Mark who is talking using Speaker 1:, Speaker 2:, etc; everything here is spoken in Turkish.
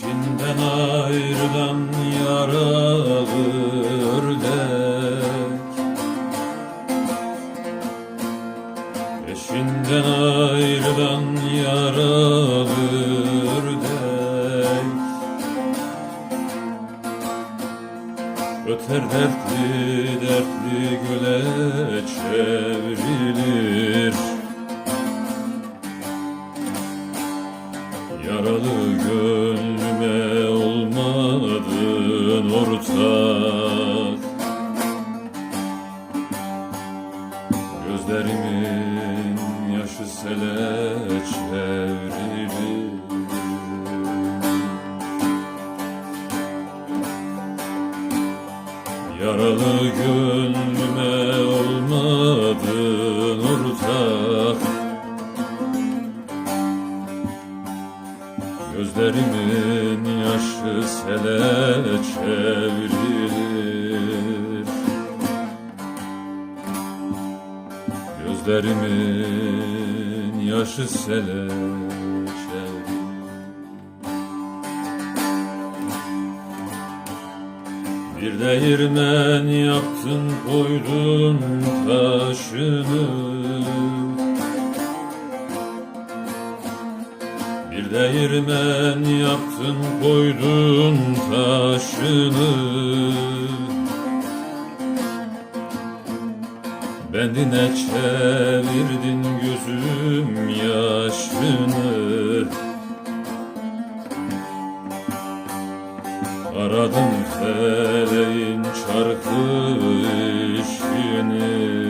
Speaker 1: Eşinden ayrılan yaralı ördek. Eşinden ayrılan yaralı ördek. Öter dertli dertli göle çevrilir Gözlerimin yaşı sele çevrilir Yaralı gönlüme olmadın ortak Gözlerimin yaşı sele çevrilir Gözlerimin yaşı sele çevrilir Bir değirmen yaptın koydun taşını. Bir değirmen yaptın koydun taşını Bendine çevirdin gözüm yaşını. Aradım feleğin çarkı işini